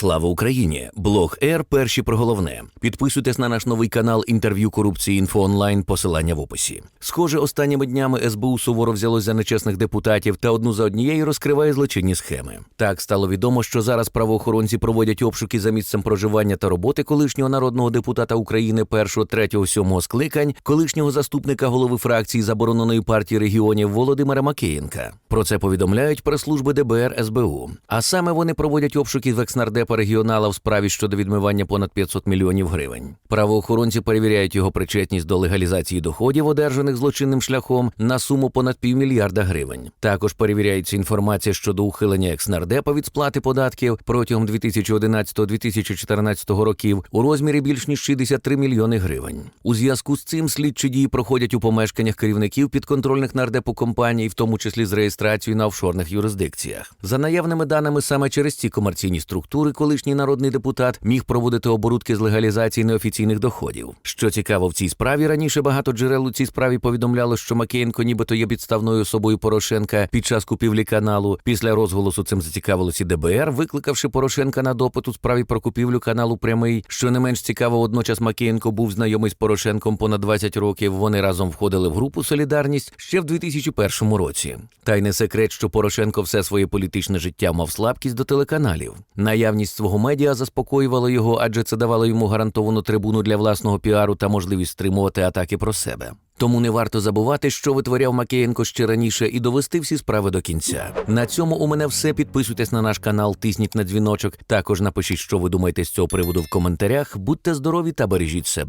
Слава Україні! Блог Р. Перші про головне. Підписуйтесь на наш новий канал інтерв'ю корупції інфо онлайн. Посилання в описі. Схоже, останніми днями СБУ суворо взялось за нечесних депутатів та одну за однією розкриває злочинні схеми. Так стало відомо, що зараз правоохоронці проводять обшуки за місцем проживання та роботи колишнього народного депутата України першого, третього, сьомого скликань, колишнього заступника голови фракції забороненої партії регіонів Володимира Макеєнка. Про це повідомляють прес-служби ДБР СБУ. А саме вони проводять обшуки в екснардепа регіонала в справі щодо відмивання понад 500 мільйонів гривень. Правоохоронці перевіряють його причетність до легалізації доходів, одержаних злочинним шляхом, на суму понад півмільярда гривень. Також перевіряється інформація щодо ухилення екснардепа від сплати податків протягом 2011-2014 років у розмірі більш ніж 63 мільйони гривень. У зв'язку з цим слідчі дії проходять у помешканнях керівників підконтрольних нардепу компаній, в тому числі з реєстрацією на офшорних юрисдикціях. За наявними даними, саме через ці комерційні структури колишній народний депутат міг проводити оборудки з легалізації неофіційних доходів. Що цікаво в цій справі, раніше багато джерел у цій справі повідомляло, що Макеєнко нібито є підставною особою Порошенка під час купівлі каналу. Після розголосу цим зацікавилося ДБР, викликавши Порошенка на допит у справі про купівлю каналу Прямий. Що не менш цікаво, водночас Макеєнко був знайомий з Порошенком понад 20 років. Вони разом входили в групу Солідарність ще в 2001 році. Та й не секрет, що Порошенко все своє політичне життя мав слабкість до телеканалів. Наявність свого медіа заспокоювала його, адже це давало йому гарантовану трибуну для власного піару та можливість стримувати атаки про себе. Тому не варто забувати, що витворяв Макеєнко ще раніше, і довести всі справи до кінця. На цьому у мене все. Підписуйтесь на наш канал, тисніть на дзвіночок. Також напишіть, що ви думаєте з цього приводу в коментарях. Будьте здорові та бережіть себе.